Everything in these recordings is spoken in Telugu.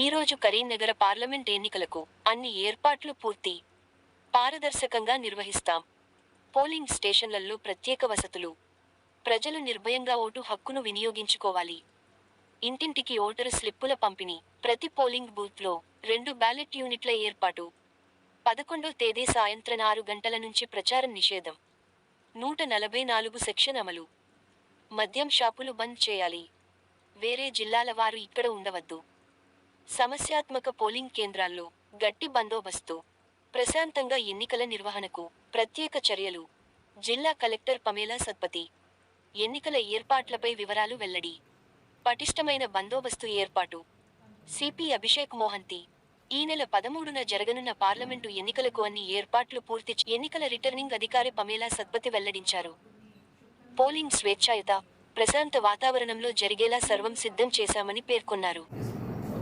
ఈరోజు కరీంనగర పార్లమెంట్ ఎన్నికలకు అన్ని ఏర్పాట్లు పూర్తి. పారదర్శకంగా నిర్వహిస్తాం. పోలింగ్ స్టేషన్లలో ప్రత్యేక వసతులు. ప్రజలు నిర్భయంగా ఓటు హక్కును వినియోగించుకోవాలి. ఇంటింటికి ఓటరు స్లిప్పుల పంపిణీ. ప్రతి పోలింగ్ బూత్లో రెండు బ్యాలెట్ యూనిట్ల ఏర్పాటు. పదకొండో తేదీ సాయంత్రం ఆరు గంటల నుంచి ప్రచారం నిషేధం. నూట నలభై నాలుగు సెక్షన్ అమలు. మద్యం షాపులు బంద్ చేయాలి. వేరే జిల్లాల వారు ఇక్కడ ఉండవద్దు. సమస్యాత్మక పోలింగ్ కేంద్రాల్లో గట్టి బందోబస్తు ప్రశాంతంగా ఎన్నికల నిర్వహణకు ప్రత్యేక చర్యలు జిల్లా కలెక్టర్ పమేలా సత్పతి. ఎన్నికల ఏర్పాట్లపై వివరాలు వెల్లడి. పటిష్టమైన బందోబస్తు ఏర్పాటు. సిపి అభిషేక్ మోహంతి ఈ నెల పదమూడున జరగనున్న పార్లమెంటు ఎన్నికలకు అన్ని ఏర్పాట్లు పూర్తి ఎన్నికల రిటర్నింగ్ అధికారి పమేలా సత్పతి వెల్లడించారు. పోలింగ్ స్వేచ్ఛాయుత ప్రశాంత వాతావరణంలో జరిగేలా సర్వం సిద్ధం చేశామని పేర్కొన్నారు.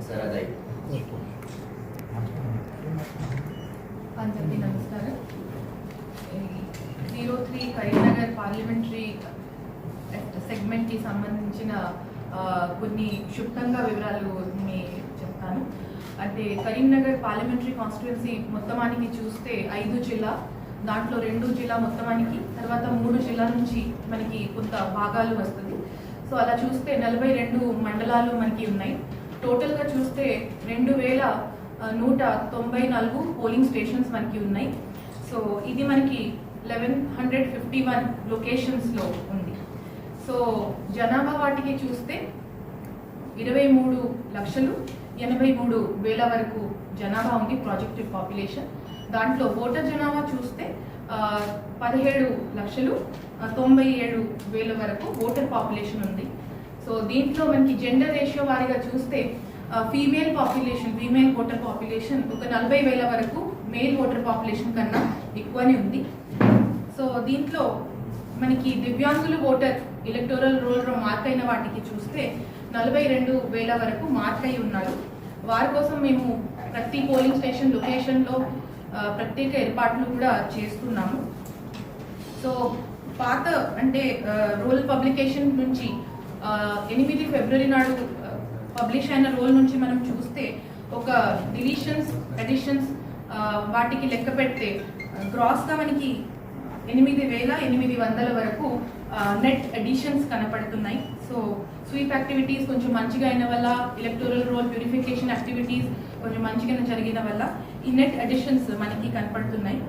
ఒకసారి అందరికీ నమస్కారం. జీరో త్రీ కరీంనగర్ పార్లమెంటరీ సెగ్మెంట్కి సంబంధించిన కొన్ని క్షుప్తంగా వివరాలు మీ చెప్తాను. అంటే కరీంనగర్ పార్లమెంటరీ కాన్స్టిట్యున్సీ మొత్తమానికి చూస్తే ఐదు జిల్లా దాంట్లో రెండు జిల్లా మొత్తమానికి తర్వాత మూడు జిల్లా నుంచి మనకి కొంత భాగాలు వస్తుంది. సో అలా చూస్తే నలభై రెండు మండలాలు మనకి ఉన్నాయి. టోటల్గా చూస్తే రెండు వేల నూట తొంభై నాలుగు పోలింగ్ స్టేషన్స్ మనకి ఉన్నాయి. సో ఇది మనకి లెవెన్ హండ్రెడ్ ఫిఫ్టీ వన్ లొకేషన్స్లో ఉంది. సో జనాభా వాటికి చూస్తే ఇరవై మూడు లక్షలు ఎనభై మూడు వేల వరకు జనాభా ఉంది ప్రాజెక్టివ్ పాపులేషన్. దాంట్లో ఓటర్ జనాభా చూస్తే పదిహేడు లక్షలు తొంభై ఏడు వేల వరకు ఓటర్ పాపులేషన్ ఉంది. సో దీంట్లో మనకి జెండర్ రేషియో వారిగా చూస్తే female population female voter population ఒక నలభై వేల వరకు మేల్ ఓటర్ పాపులేషన్ కన్నా ఎక్కువనే ఉంది. సో దీంట్లో మనకి దివ్యాంగులు ఓటర్ ఎలక్టోరల్ రోల్లో మార్క్ అయిన వాటికి చూస్తే నలభై రెండు వేల వరకు మార్క్ అయి ఉన్నారు. వారి కోసం మేము ప్రతి పోలింగ్ స్టేషన్ లొకేషన్లో ప్రత్యేక ఏర్పాట్లు కూడా చేస్తున్నాము. సో పాత అంటే రోల్ పబ్లికేషన్ నుంచి ఎనిమిది ఫిబ్రవరి నాడు పబ్లిష్ అయిన రోల్ నుంచి మనం చూస్తే ఒక డిలీషన్స్ ఎడిషన్స్ వాటికి లెక్క పెడితే గ్రాస్గా మనకి ఎనిమిది వేల ఎనిమిది వందల వరకు నెట్ ఎడిషన్స్ కనపడుతున్నాయి. సో స్వీప్ యాక్టివిటీస్ కొంచెం మంచిగా అయిన వల్ల ఎలక్టోరల్ రోల్ ప్యూరిఫికేషన్ యాక్టివిటీస్ కొంచెం మంచిగా జరిగిన వల్ల ఈ నెట్ ఎడిషన్స్ మనకి కనపడుతున్నాయి.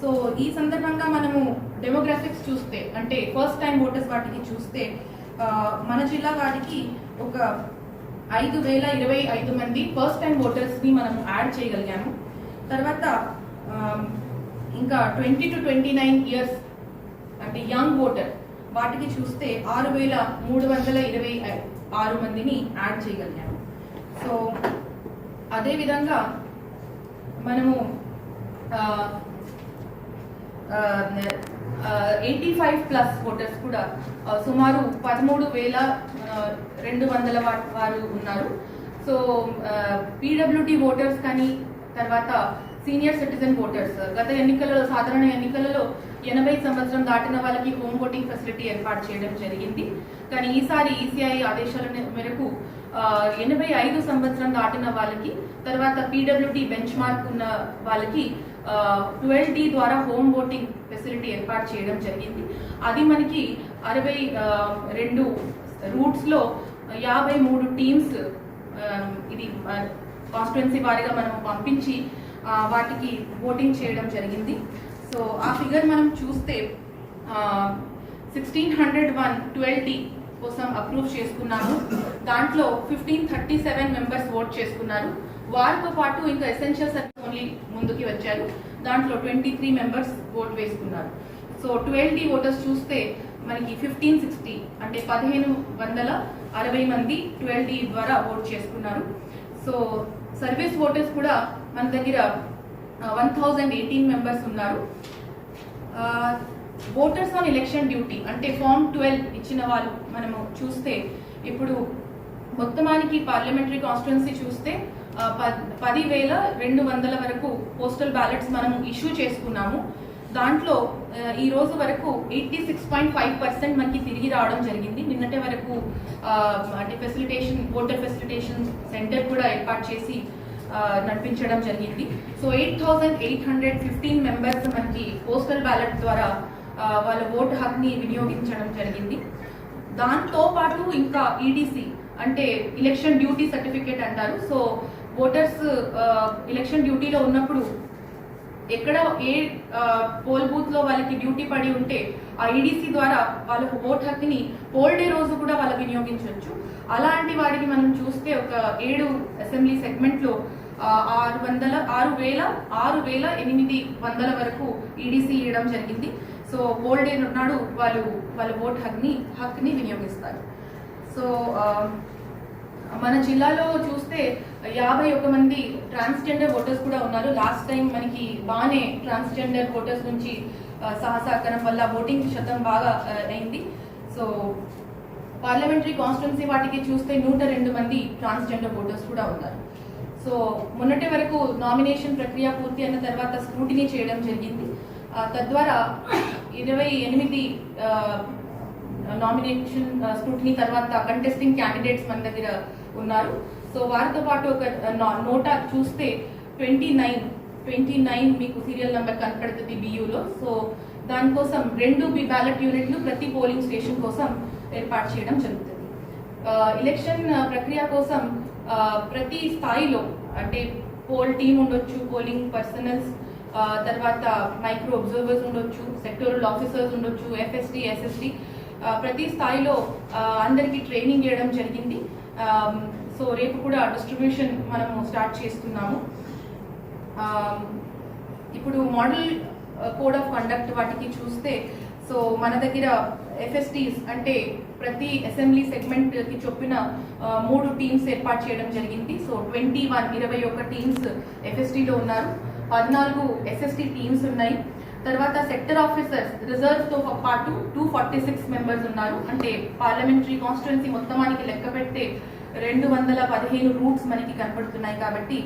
సో ఈ సందర్భంగా మనము డెమోగ్రాఫిక్స్ చూస్తే అంటే ఫస్ట్ టైం ఓటర్స్ వాటికి చూస్తే మన జిల్లా వాటికి ఒక ఐదు వేల ఇరవై ఐదు మంది ఫస్ట్ టైం ఓటర్స్ని మనం యాడ్ చేయగలిగాము. తర్వాత ఇంకా twenty two twenty nine years అంటే యంగ్ ఓటర్ వాటికి చూస్తే ఆరు వేల మూడు వందల ఇరవై ఆరు మందిని యాడ్ చేయగలిగాము. సో అదేవిధంగా మనము ఎయిటీ ఫైవ్ ప్లస్ ఓటర్స్ కూడా సుమారు పదమూడు వేల రెండు వందల వారు ఉన్నారు. సో పీడబ్ల్యూడి ఓటర్స్ కానీ తర్వాత సీనియర్ సిటిజన్ ఓటర్స్ గత ఎన్నికలలో సాధారణ ఎన్నికలలో ఎనభై సంవత్సరం దాటిన వాళ్ళకి హోమ్ ఓటింగ్ ఫెసిలిటీ ఏర్పాటు చేయడం జరిగింది. కానీ ఈసారి ఈసీఐ ఆదేశాల మేరకు ఎనభై ఐదు సంవత్సరం దాటిన వాళ్ళకి తర్వాత పీడబ్ల్యూడి బెంచ్ మార్క్ ఉన్న వాళ్ళకి ట్వెల్వ్ డి ద్వారా హోమ్ ఓటింగ్ ఫెసిలిటీ ఏర్పాటు చేయడం జరిగింది. అది మనకి అరవై రెండు రూట్స్లో యాభై మూడు టీమ్స్ ఇది కాన్స్టిట్యున్సీ వారిగా మనం పంపించి వాటికి ఓటింగ్ చేయడం జరిగింది. సో ఆ ఫిగర్ మనం చూస్తే sixteen hundred one twelve D కోసం అప్రూవ్ చేసుకున్నాము. దాంట్లో fifteen thirty seven members vote చేసుకున్నారు. వారితో పాటు ఇంకా ఎసెన్షియల్ సర్వీస్ ఓన్లీ ముందుకి వచ్చారు. దాంట్లో ట్వంటీ త్రీ మెంబర్స్ ఓట్ వేసుకున్నారు. సో ట్వెల్వ్ డి ఓటర్స్ చూస్తే మనకి ఫిఫ్టీన్ సిక్స్టీ అంటే పదిహేను వందల అరవై మంది ట్వెల్వ్ డి ద్వారా ఓట్ చేసుకున్నారు. సో సర్వీస్ ఓటర్స్ కూడా మన దగ్గర వన్ థౌజండ్ ఎయిటీన్ మెంబర్స్ ఉన్నారు. ఓటర్స్ ఆన్ ఎలక్షన్ డ్యూటీ అంటే ఫామ్ ట్వెల్వ్ ఇచ్చిన వాళ్ళు మనము చూస్తే ఇప్పుడు మొత్తమానికి పార్లమెంటరీ కాన్స్టిట్యున్సీ చూస్తే పదివేల రెండు వందల వరకు పోస్టల్ బ్యాలెట్స్ మనము ఇష్యూ చేసుకున్నాము. దాంట్లో ఈ రోజు వరకు eighty six point five percent మనకి తిరిగి రావడం జరిగింది. నిన్నటి వరకు అంటే ఫెసిలిటేషన్ ఓటర్ ఫెసిలిటేషన్ సెంటర్ కూడా ఏర్పాటు చేసి నడిపించడం జరిగింది. So eight thousand eight hundred fifteen members మనకి పోస్టల్ బ్యాలెట్ ద్వారా వాళ్ళ ఓటు హక్ని వినియోగించడం జరిగింది. దాంతో పాటు ఇంకా ఈడీసీ అంటే ఎలక్షన్ డ్యూటీ సర్టిఫికేట్ అంటారు. సో ఓటర్స్ ఎలక్షన్ డ్యూటీలో ఉన్నప్పుడు ఎక్కడ ఏ uh, పోల్ బూత్లో వాళ్ళకి డ్యూటీ పడి ఉంటే ఆ ఈడీసీ ద్వారా వాళ్ళ ఓట్ హక్కుని పోల్ డే రోజు కూడా వాళ్ళు వినియోగించవచ్చు అలాంటి వాడికి మనం చూస్తే ఒక ఏడు అసెంబ్లీ సెగ్మెంట్లో uh, ఆరు వందల ఆరు వేల ఆరు వేల ఎనిమిది వందల వరకు ఈడీసీ ఇవ్వడం జరిగింది. సో పోల్ డే నాడు వాళ్ళు వాళ్ళ ఓట్ హక్ని హక్ని వినియోగిస్తారు. సో uh, మన జిల్లాలో చూస్తే యాభై ఒక మంది ట్రాన్స్జెండర్ ఓటర్స్ కూడా ఉన్నారు. లాస్ట్ టైం మనకి బాగానే ట్రాన్స్జెండర్ ఓటర్స్ నుంచి సహసాకరం వల్ల ఓటింగ్ శాతం బాగా అయింది. సో పార్లమెంటరీ కాన్స్టిట్యున్సీ వాటికి చూస్తే నూట రెండు మంది ట్రాన్స్జెండర్ ఓటర్స్ కూడా ఉన్నారు. సో మొన్నటి వరకు నామినేషన్ ప్రక్రియ పూర్తి అయిన తర్వాత స్క్రూటినీ చేయడం జరిగింది. తద్వారా ఇరవై ఎనిమిది నామినేషన్ స్క్రూటినీ uh, తర్వాత కంటెస్టింగ్ క్యాండిడేట్స్ మన దగ్గర ఉన్నారు. సో వారితో పాటు ఒక uh, నా- నోటా చూస్తే ట్వంటీ నైన్ ట్వంటీ నైన్ మీకు సీరియల్ నెంబర్ కనపడుతుంది బియూలో సో దానికోసం రెండు బి బ్యాలెట్ యూనిట్లు ప్రతి పోలింగ్ స్టేషన్ కోసం ఏర్పాటు చేయడం జరుగుతుంది. Uh, ఎలక్షన్ ప్రక్రియ కోసం ప్రతి స్థాయిలో అంటే పోల్ టీమ్ ఉండొచ్చు పోలింగ్ పర్సనల్స్ తర్వాత మైక్రో అబ్జర్వర్స్ ఉండొచ్చు సెక్టోరల్ ఆఫీసర్స్ ఉండొచ్చు ఎఫ్ఎస్టీ ఎస్ఎస్డి ప్రతి స్థాయిలో అందరికీ ట్రైనింగ్ ఇవ్వడం జరిగింది. సో రేపు కూడా డిస్ట్రిబ్యూషన్ మనము స్టార్ట్ చేస్తున్నాము. ఇప్పుడు మోడల్ కోడ్ ఆఫ్ కండక్ట్ వాటికి చూస్తే సో మన దగ్గర ఎఫ్ఎస్టీస్ అంటే ప్రతి అసెంబ్లీ సెగ్మెంట్కి చొప్పిన చొప్పున మూడు టీమ్స్ ఏర్పాటు చేయడం జరిగింది. సో ట్వంటీ వన్ ఇరవై ఒక్క టీమ్స్ ఎఫ్ఎస్టీలో ఉన్నారు. పద్నాలుగు ఎస్ఎస్టీ టీమ్స్ ఉన్నాయి. తర్వాత సెక్టర్ ఆఫీసర్స్ రిజర్వ్తో పాటు టూ ఫార్టీ సిక్స్ మెంబర్స్ ఉన్నారు. అంటే పార్లమెంటరీ కాన్స్టిట్యున్సీ మొత్తానికి లెక్క పెడితే రెండు వందల పదిహేను రూట్స్ మనకి కనపడుతున్నాయి కాబట్టి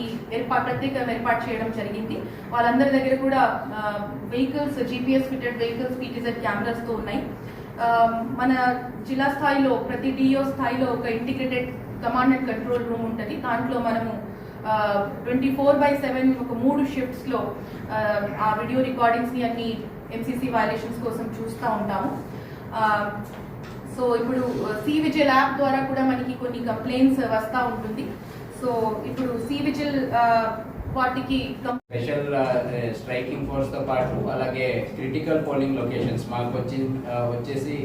ఈ ఏర్పాటు ప్రత్యేక ఏర్పాటు చేయడం జరిగింది. వాళ్ళందరి దగ్గర కూడా vehicles GPS fitted vehicles PTZ కెమెరాస్తో ఉన్నాయి. మన జిల్లా స్థాయిలో ప్రతి డిఓ స్థాయిలో ఒక integrated command and control room ఉంటుంది. దాంట్లో మనము ట్వంటీ ఫోర్ బై సెవెన్ ఒక మూడు షిఫ్ట్స్లో ఆ, వీడియో రికార్డింగ్స్ని అన్ని ఎంసీసీ వైలేషన్స్ కోసం చూస్తూ ఉంటాము. సో ఇప్పుడు సి విజిల్ యాప్ ద్వారా కూడా మనకి కొన్ని కంప్లైంట్స్ వస్తూ ఉంటుంది. సో ఇప్పుడు సి విజిల్ వాటికి స్పెషల్ స్ట్రైకింగ్ ఫోర్స్తో పాటు అలాగే క్రిటికల్ పోలింగ్ లొకేషన్స్ మాకు వచ్చి వచ్చేసి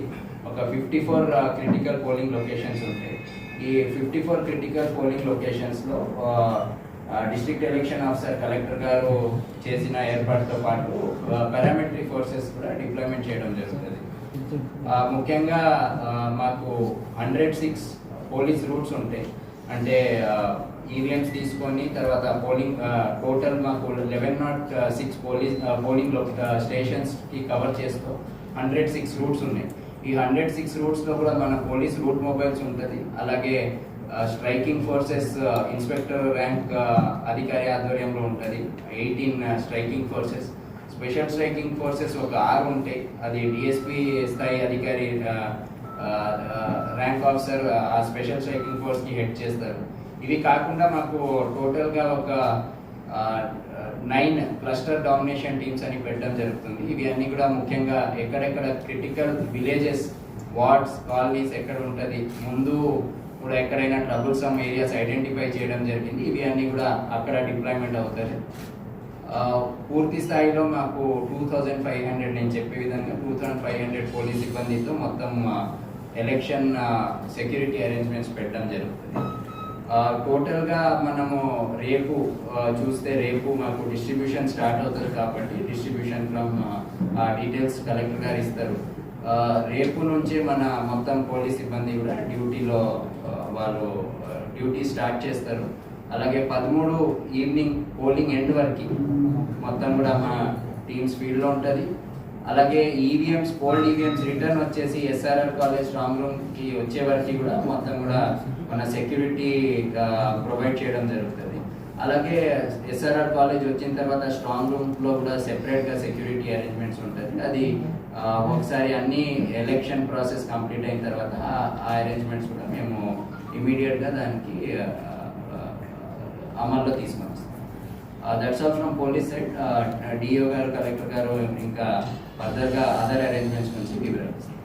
ఒక fifty four critical polling locations ఉంటాయి. ఈ ఫిఫ్టీ ఫోర్ క్రిటికల్ పోలింగ్ లొకేషన్స్లో డిస్ట్రిక్ట్ ఎలక్షన్ ఆఫీసర్ కలెక్టర్ గారు చేసిన ఏర్పాటుతో పాటు పారామిలిటరీ ఫోర్సెస్ కూడా డిప్లాయ్మెంట్ చేయడం జరుగుతుంది. ఆ, ముఖ్యంగా ఆ, మాకు హండ్రెడ్ సిక్స్ పోలీస్ రూట్స్ ఉంటాయి. అంటే ఈవీఎంస్ తీసుకొని తర్వాత పోలింగ్ టోటల్ మాకు eleven naught six police polling స్టేషన్స్కి cover చేస్తూ హండ్రెడ్ సిక్స్ రూట్స్ ఉన్నాయి. ఈ హండ్రెడ్ సిక్స్ రూట్స్లో కూడా మన పోలీస్ రూట్ మొబైల్స్ ఉంటుంది. అలాగే స్ట్రైకింగ్ ఫోర్సెస్ ఇన్స్పెక్టర్ ర్యాంక్ అధికారి ఆధ్వర్యంలో ఉంటుంది. Eighteen striking forces. Special striking forces ఒక ఆరు ఉంటాయి. అది డిఎస్పి స్థాయి అధికారి ర్యాంక్ ఆఫీసర్ ఆ స్పెషల్ స్ట్రైకింగ్ ఫోర్స్కి హెడ్ చేస్తారు. ఇవి కాకుండా మాకు టోటల్గా ఒక నైన్ క్లస్టర్ డామినేషన్ టీమ్స్ అని పెట్టడం జరుగుతుంది. ఇవి అన్నీ కూడా ముఖ్యంగా ఎక్కడెక్కడ క్రిటికల్ విలేజెస్ వార్డ్స్ కాలనీస్ ఎక్కడ ఉంటుంది ముందు కూడా ఎక్కడైనా ట్రబుల్ సమ్ ఏరియాస్ ఐడెంటిఫై చేయడం జరిగింది. ఇవి అన్నీ కూడా అక్కడ డిప్లాయ్మెంట్ అవుతాయి. పూర్తి స్థాయిలో మాకు టూ థౌజండ్ ఫైవ్ హండ్రెడ్ నేను చెప్పే విధంగా two thousand five hundred police సిబ్బందితో మొత్తం ఎలక్షన్ సెక్యూరిటీ అరేంజ్మెంట్స్ పెట్టడం జరుగుతుంది. టోటల్గా టోటల్గా మనము రేపు చూస్తే రేపు మాకు డిస్ట్రిబ్యూషన్ స్టార్ట్ అవుతుంది కాబట్టి డిస్ట్రిబ్యూషన్ ఫ్రమ్ డీటెయిల్స్ కలెక్టర్ గారు ఇస్తారు. రేపు నుంచి మన మొత్తం పోలీస్ సిబ్బంది కూడా డ్యూటీలో వాళ్ళు డ్యూటీ స్టార్ట్ చేస్తారు. అలాగే పదమూడు ఈవినింగ్ పోలింగ్ ఎండ్ వరకు మొత్తం కూడా మా టీమ్ స్పీడ్లో ఉంటుంది. అలాగే ఈవీఎంస్ పోల్డ్ ఈవీఎంస్ రిటర్న్ వచ్చేసి ఎస్ఆర్ఆర్ కాలేజ్ స్ట్రాంగ్ రూమ్కి వచ్చే వరకు కూడా మొత్తం కూడా మన సెక్యూరిటీ ప్రొవైడ్ చేయడం జరుగుతుంది. అలాగే ఎస్ఆర్ఆర్ కాలేజ్ వచ్చిన తర్వాత స్ట్రాంగ్ రూమ్లో కూడా సెపరేట్గా సెక్యూరిటీ అరేంజ్మెంట్స్ ఉంటుంది. అది ఒకసారి అన్ని ఎలక్షన్ ప్రాసెస్ కంప్లీట్ అయిన తర్వాత ఆ- అరేంజ్మెంట్స్ కూడా మేము ఇమీడియట్గా దానికి అమల్లో తీసుకొని వస్తాం that's all from police side DO గారు కలెక్టర్ గారు ఇంకా ఫర్దర్గా అదర్ అరేంజ్మెంట్స్ గురించి వివరిస్తారు